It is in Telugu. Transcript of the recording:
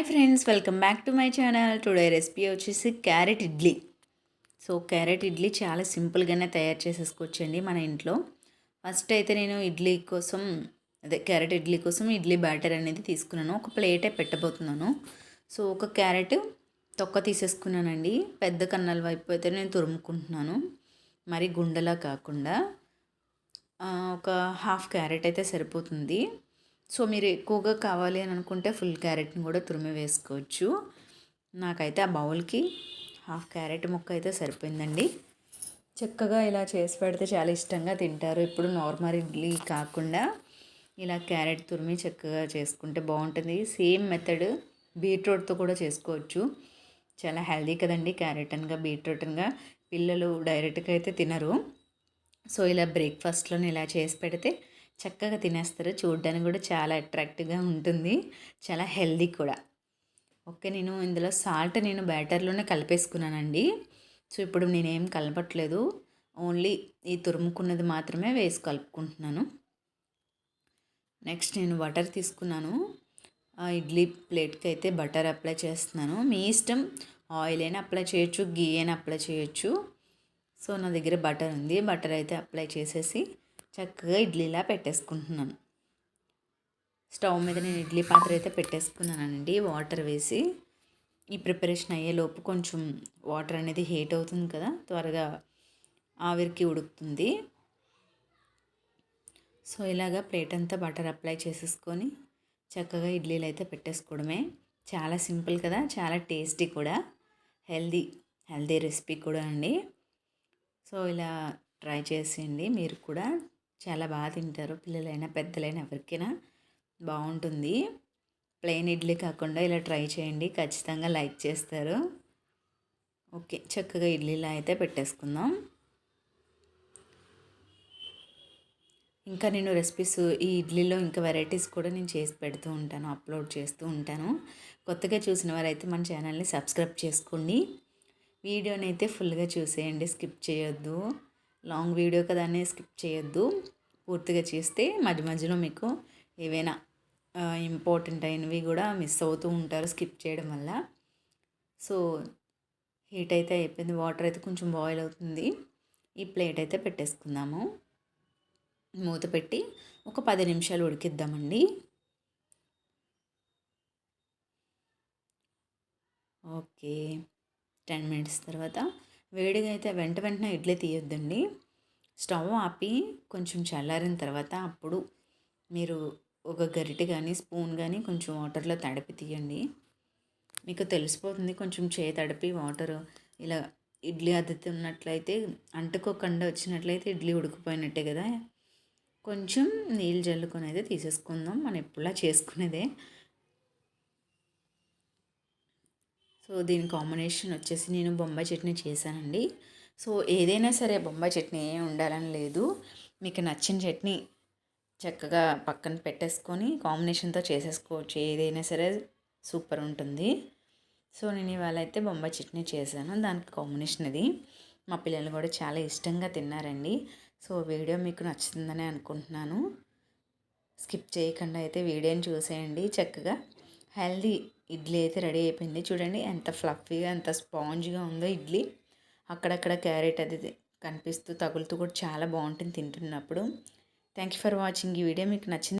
Hi friends welcome back to my channel today recipe వచ్చేసి carrot idli. So carrot idli చాలా సింపుల్గానే తయారు చేసేసుకోవచ్చండి మన ఇంట్లో. ఫస్ట్ అయితే నేను ఇడ్లీ కోసం అదే క్యారెట్ ఇడ్లీ కోసం ఇడ్లీ బ్యాటర్ అనేది తీసుకున్నాను. ఒక ప్లేటే పెట్టబోతున్నాను. సో ఒక క్యారెట్ తొక్క తీసేసుకున్నానండి. పెద్ద కన్నాల వైపు అయితే నేను తురుముకుంటున్నాను. మరి గుండెలా కాకుండా ఒక హాఫ్ క్యారెట్ అయితే సరిపోతుంది. సో మీరు ఎక్కువగా కావాలి అని అనుకుంటే ఫుల్ క్యారెట్ని కూడా తురిమి వేసుకోవచ్చు. నాకైతే ఆ బౌల్కి హాఫ్ క్యారెట్ ముక్క అయితే సరిపోయిందండి. చక్కగా ఇలా చేసి పెడితే చాలా ఇష్టంగా తింటారు. ఇప్పుడు నార్మల్ ఇడ్లీ కాకుండా ఇలా క్యారెట్ తురిమి చక్కగా చేసుకుంటే బాగుంటుంది. సేమ్ మెథడ్ బీట్రూట్తో కూడా చేసుకోవచ్చు. చాలా హెల్దీ కదండి క్యారెట్ అనగా బీట్రూట్ అనగా పిల్లలు డైరెక్ట్గా అయితే తినరు. సో ఇలా బ్రేక్ఫాస్ట్లోనే ఇలా చేసి పెడితే చక్కగా తినేస్తారు. చూడడానికి కూడా చాలా అట్రాక్టివ్గా ఉంటుంది. చాలా హెల్దీ కూడా. ఓకే నేను ఇందులో సాల్ట్ నేను బ్యాటర్లోనే కలిపేసుకున్నానండి. సో ఇప్పుడు నేనేం కలపట్లేదు. ఓన్లీ ఈ తురుముకున్నది మాత్రమే వేసి కలుపుకుంటున్నాను. నెక్స్ట్ నేను బటర్ తీసుకున్నాను. ఇడ్లీ ప్లేట్కి అయితే బటర్ అప్లై చేస్తున్నాను. మీ ఇష్టం ఆయిల్ అయినా అప్లై చేయొచ్చు గీ అయినా అప్లై చేయొచ్చు. సో నా దగ్గర బటర్ ఉంది. బటర్ అయితే అప్లై చేసేసి చక్కగా ఇడ్లీలా పెట్టేసుకుంటున్నాను. స్టవ్ మీద నేను ఇడ్లీ పాత్ర అయితే పెట్టేసుకున్నానండి. వాటర్ వేసి ఈ ప్రిపరేషన్ అయ్యేలోపు కొంచెం వాటర్ అనేది హీట్ అవుతుంది కదా త్వరగా ఆవిరికి ఉడుకుతుంది. సో ఇలాగా ప్లేట్ అంతా బటర్ అప్లై చేసేసుకొని చక్కగా ఇడ్లీలు అయితే పెట్టేసుకోవడమే. చాలా సింపుల్ కదా చాలా టేస్టీ కూడా. హెల్దీ హెల్దీ రెసిపీ కూడా అండి. సో ఇలా ట్రై చేసేయండి మీరు కూడా. చాలా బాగా తింటారు పిల్లలైనా పెద్దలైనా ఎవరికైనా. బాగుంటుంది ప్లెయిన్ ఇడ్లీ కాకుండా ఇలా ట్రై చేయండి. ఖచ్చితంగా లైక్ చేస్తారు. ఓకే చక్కగా ఇడ్లీలా అయితే పెట్టేసుకుందాం. ఇంకా నేను రెసిపీస్ ఈ ఇడ్లీలో ఇంకా వెరైటీస్ కూడా నేను చేసి పెడుతూ ఉంటాను అప్లోడ్ చేస్తూ ఉంటాను. కొత్తగా చూసిన వారైతే మన ఛానల్ని సబ్స్క్రైబ్ చేసుకోండి. వీడియోని అయితే ఫుల్గా చూసేయండి స్కిప్ చేయొద్దు. లాంగ్ వీడియో కదా అని స్కిప్ చేయొద్దు. పూర్తిగా చేస్తే మధ్య మధ్యలో మీకు ఏవైనా ఇంపార్టెంట్ అయినవి కూడా మిస్ అవుతూ ఉంటారు స్కిప్ చేయడం వల్ల. సో హీట్ అయితే అయిపోయింది వాటర్ అయితే కొంచెం బాయిల్ అవుతుంది. ఈ ప్లేట్ అయితే పెట్టేసుకుందాము. మూత పెట్టి ఒక పది నిమిషాలు ఉడికిద్దామండి. ఓకే. టెన్ మినిట్స్ తర్వాత వేడిగా అయితే వెంట వెంటనే ఇడ్లీ తీయొద్దండి. స్టవ్ ఆపి కొంచెం చల్లారిన తర్వాత అప్పుడు మీరు ఒక గరిటె కానీ స్పూన్ కానీ కొంచెం వాటర్లో తడిపి తీయండి. మీకు తెలిసిపోతుంది కొంచెం చేయి తడిపి వాటర్. ఇలా ఇడ్లీ ఉన్నట్లయితే అంటుకోకుండా వచ్చినట్లయితే ఇడ్లీ ఉడికిపోయినట్టే కదా. కొంచెం నీళ్ళు జల్లుకొని అయితే తీసేసుకుందాం. మనం ఎప్పుడులా చేసుకునేదే. సో దీని కాంబినేషన్ వచ్చేసి నేను బొంబాయి చట్నీ చేశానండి. సో ఏదైనా సరే బొంబాయి చట్నీ ఉండాలని లేదు. మీకు నచ్చిన చట్నీ చక్కగా పక్కన పెట్టేసుకొని కాంబినేషన్తో చేసేసుకోవచ్చు. ఏదైనా సరే సూపర్ ఉంటుంది. సో నేను ఇవాళ అయితే బొంబాయి చట్నీ చేశాను. దానికి కాంబినేషన్ అది. మా పిల్లలు కూడా చాలా ఇష్టంగా తిన్నారండి. సో వీడియో మీకు నచ్చుతుందని అనుకుంటున్నాను. స్కిప్ చేయకుండా అయితే వీడియోని చూసేయండి. చక్కగా హెల్దీ ఇడ్లీ అయితే రెడీ అయిపోయింది. చూడండి ఎంత ఫ్లఫీగా ఎంత స్పాంజ్గా ఉందో ఇడ్లీ. అక్కడక్కడ క్యారెట్ అది కనిపిస్తూ తగులుతూ కూడా చాలా బాగుంటుంది తింటున్నప్పుడు. థ్యాంక్ యూ ఫర్ వాచింగ్ ఈ వీడియో. మీకు నచ్చింది